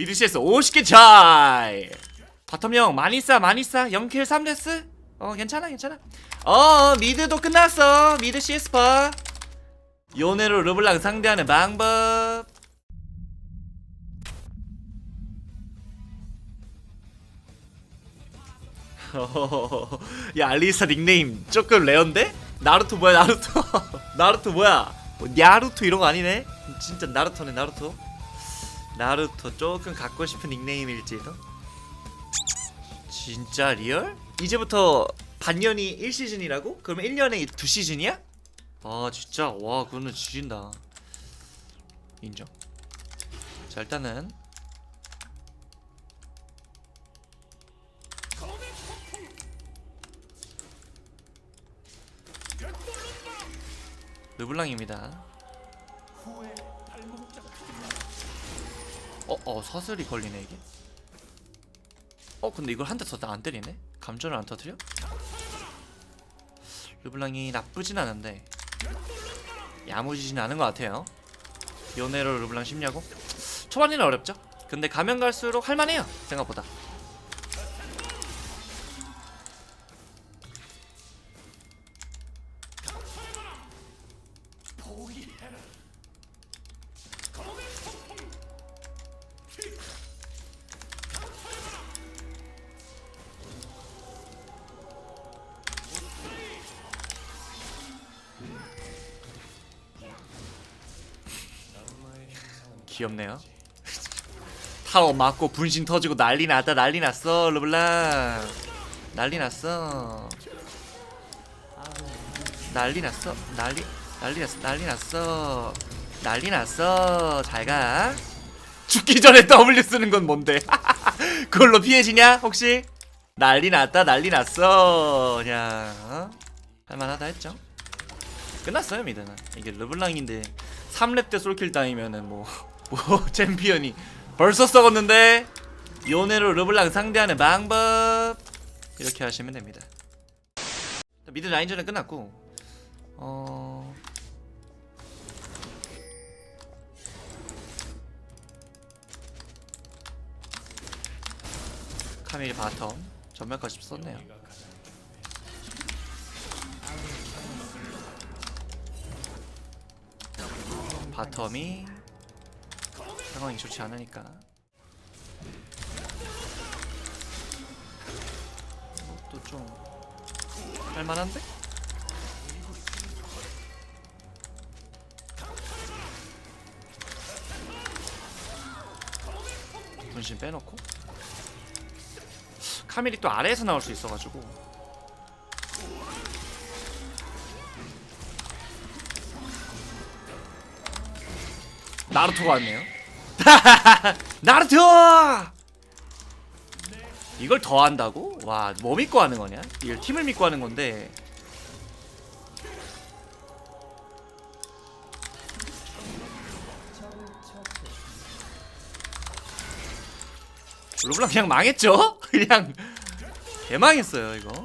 미드 CS 50개 차이. 바텀 형 많이 싸 많이 싸 0킬 3데스? 어 괜찮아 괜찮아. 어 미드도 끝났어. 미드 파. 요네로 르블랑 상대하는 방법. 야 알리사 닉네임 조금 레어인데? 나루토 뭐야 나루토? 나루토 뭐야? 뭐, 냐루토 이런 거 아니네? 진짜 나루토네 나루토 나루토 조금 갖고 싶은 닉네임일지도 진짜 리얼? 이제부터 반년이 1시즌이라고? 그러면 1년에 2시즌이야? 아 진짜? 와 그거는 지진다. 인정. 자 일단은. 르블랑입니다 어, 어, 사슬이 걸리네 이게. 어, 근데 이걸 한대더안 때리네. 감전을 안 터뜨려? 르블랑이 나쁘진 않은데 야무지진 않은 것 같아요. 요네로 르블랑 쉽냐고? 초반에는 어렵죠. 근데 가면 갈수록 할만해요. 생각보다. 귀엽네요. 타워 맞고 분신 터지고 난리 났다 난리 났어 르블랑 난리 났어. 난리 났어 난리 난리 났어 난리 났어. 난리 났어. 잘가. 죽기 전에 W 쓰는 건 뭔데? 그걸로 피해지냐 혹시? 난리 났다 난리 났어. 그냥 어? 할만하다 했죠. 끝났어요 미드는. 이게 르블랑인데 3렙 때 솔킬 따이면은 뭐, 뭐 챔피언이 벌써 썩었는데 요네로 르블랑 상대하는 방법 이렇게 하시면 됩니다. 미드 라인전은 끝났고 어... 카밀이 바텀 전멸까지 썼네요. 바텀이 상황이 좋지 않으니까 이것도 좀 할만한데? 분신 빼놓고 카밀이 또 아래에서 나올 수 있어가지고 나루토가 왔네요. 나루토! 이걸 더 한다고? 와, 뭐 믿고 하는 거냐? 이걸 팀을 믿고 하는 건데. 르블랑 그냥 망했죠? 그냥 개망했어요, 이거.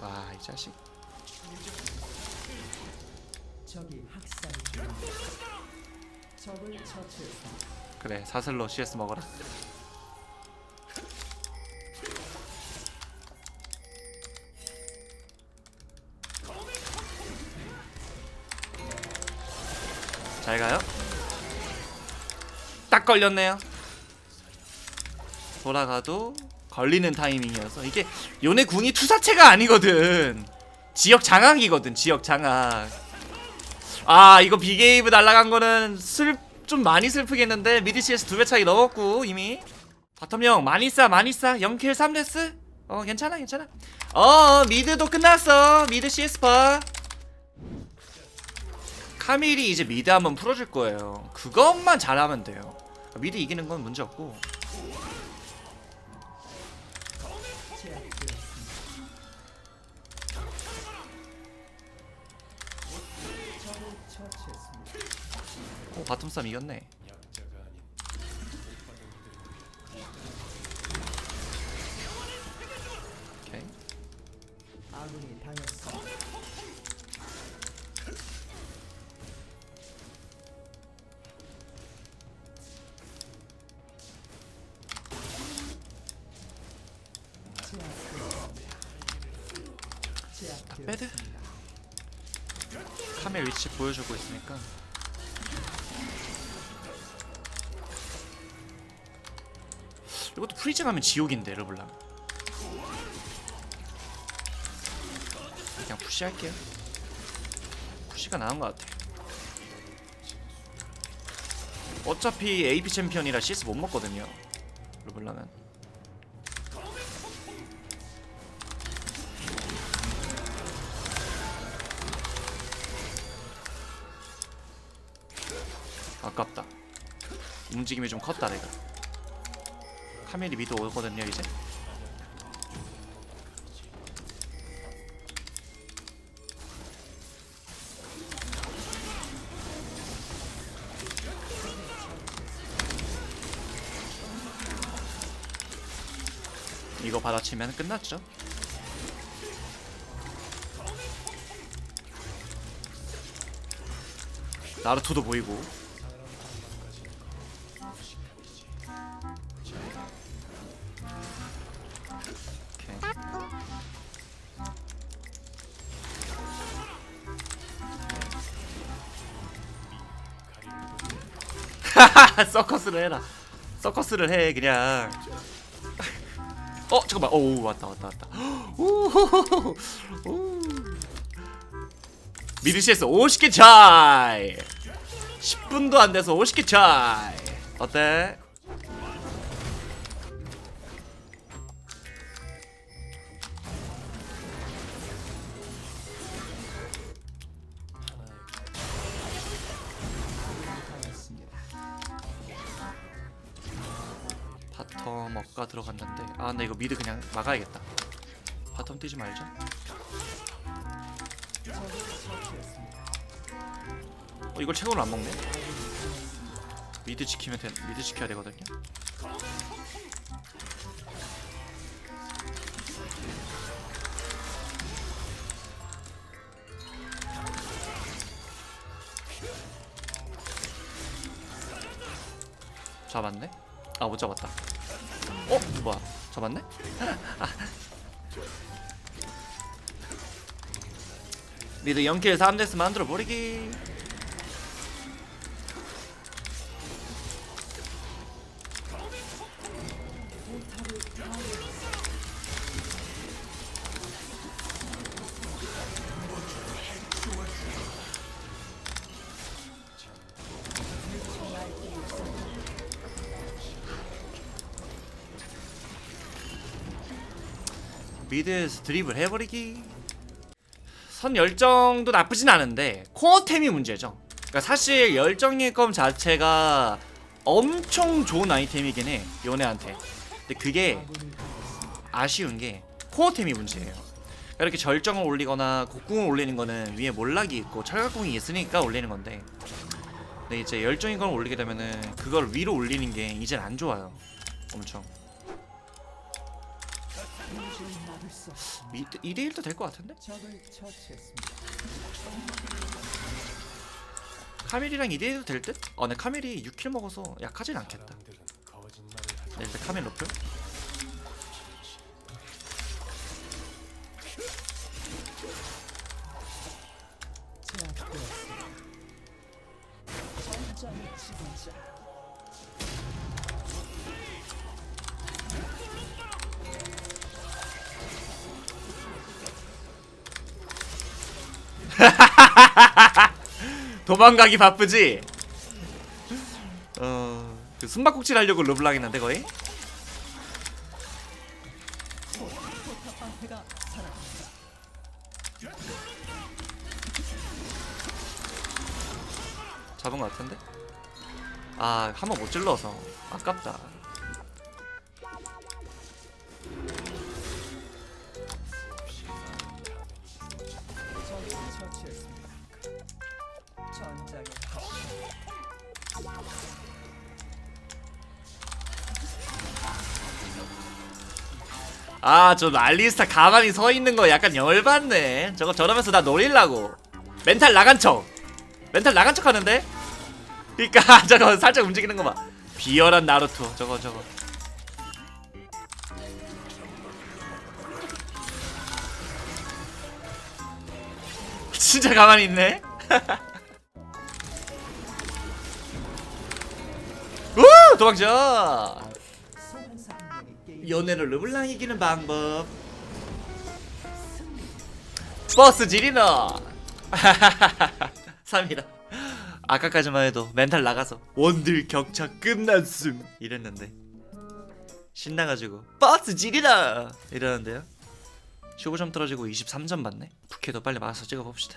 와, 이 자식. 적이 학살 중. 적을 처치했습니다. 그래, 사슬로 CS 먹어라. 잘 가요. 딱 걸렸네요. 돌아가도 걸리는 타이밍이어서 이게 요네 궁이 투사체가 아니거든. 지역 장악이거든. 지역 장악. 아 이거 비게이브 날라간 거는 슬 좀 많이 슬프겠는데 미드 CS 두 배 차이 넘었고 이미. 바텀 형 많이 싸 많이 싸. 0킬 3데스? 어 괜찮아 괜찮아. 어 미드도 끝났어. 미드 CS 파. 카밀이 이제 미드 한번 풀어줄 거예요. 그것만 잘하면 돼요. 미드 이기는 건 문제 없고 바텀 쌈 이겼네. 카멜 위치 보여주고 있으니까. 이것도 프리즈 가면 지옥인데 르블랑. 그냥 푸시할게요. 푸시가 나은 것 같아. 어차피 AP 챔피언이라 CS 못 먹거든요 르블랑은. 아깝다. 움직임이 좀 컸다 내가 카멜이 미드 오거든요 이제. 이거 받아치면 끝났죠. 나루토도 보이고 서커스를 해라. 서커스를 해 그냥. 어 잠깐만. 오 왔다 왔다 왔다. 오, CS 50개 차이. 10분도 안 돼서 50개 차이. 어때? 억가 들어갔는데. 아 근데 이거 미드 그냥 막아야겠다. 바텀 뛰지 말자 어 이걸 최고로 안 먹네? 미드 지키면 돼 미드 지켜야 되거든요. 잡았네? 아 못 잡았다 어? 뭐야 잡았네? 미드 0킬 3데스 만들어 버리기 미드에서 드립을 해버리기. 선 열정도 나쁘진 않은데 코어템이 문제죠. 그러니까 사실 열정의 검 자체가 엄청 좋은 아이템이긴 해 요네한테. 근데 그게 아쉬운 게 코어템이 문제예요. 그러니까 이렇게 절정을 올리거나 곡궁을 올리는 거는 위에 몰락이 있고 철각궁이 있으니까 올리는 건데. 근데 이제 열정의 검을 올리게 되면은 그걸 위로 올리는 게 이젠 안 좋아요. 엄청 2대1도 될 것 같은데? 카밀이랑 2대1도 될 듯? 어, 내 카밀이 6킬 먹어서 약하진 않겠다. 네, 일단 카밀 높여. 도망가기 바쁘지? 어, 그 숨바꼭질 하려고 르블랑 했는데 거의? 잡은 것 같은데? 아, 한 번못 찔러서 아깝다. 아, 저 알리스타 가만히 서 있는 거 약간 열받네. 저거 저러면서 나 노릴라고. 멘탈 나간 척. 멘탈 나간 척 하는데? 그니까 저거 살짝 움직이는 거 봐. 비열한 나루토. 저거 저거. 진짜 가만히 있네. 우 도망쳐 연애를 르블랑 이기는 방법. 버스 지리너. 3이라. 아까까지만 해도 멘탈 나가서 원딜 격차 끝났음 이랬는데. 신나가지고 버스 지리너! 이러는데요. 15점 떨어지고 23점 받네. 부캐도 빨리 마서 찍어봅시다.